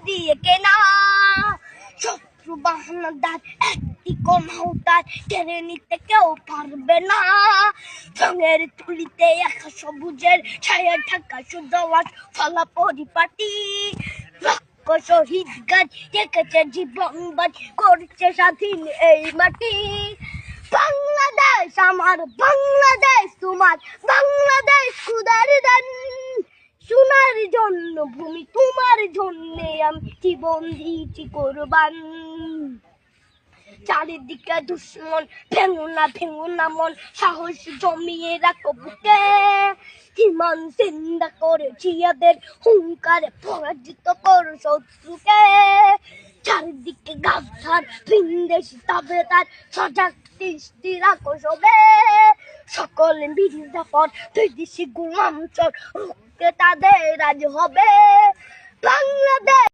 দিয়ে কেনা শত্রু বাহানাদার একটি কোনাও তার কেড়ে নিতে কেউ পারবে না রঙের তুলিতে একা সবুজের ছায়া ঢাকা সুদলাস ফলা পরিপাটি শহীদ গাছ রেখেছে জীবন বাজ করছে স্বাধীন এই মাটি বাংলাদেশ আমার বাংলাদেশ তোমার বাংলাদেশ খুদার সোনার জন্য ভূমি তোমার জন্য আমি জীবন দিয়েছি কোরবান। চারিদিকে দুশ্মন ভেঙো না ভেঙো না মন, সাহস জমিয়ে রাখো বুকে। হিমান চিন্তা করে জিয়াদের হুঙ্কারে পরাজিত করো শত্রুকে। চারিদিকে গাছার তবে তার সজাগ দৃষ্টি রাখো সবে। সকল মির্জাফর দুই দিশি গুলাম চোর তাদের আজ হবে। বাংলাদেশ!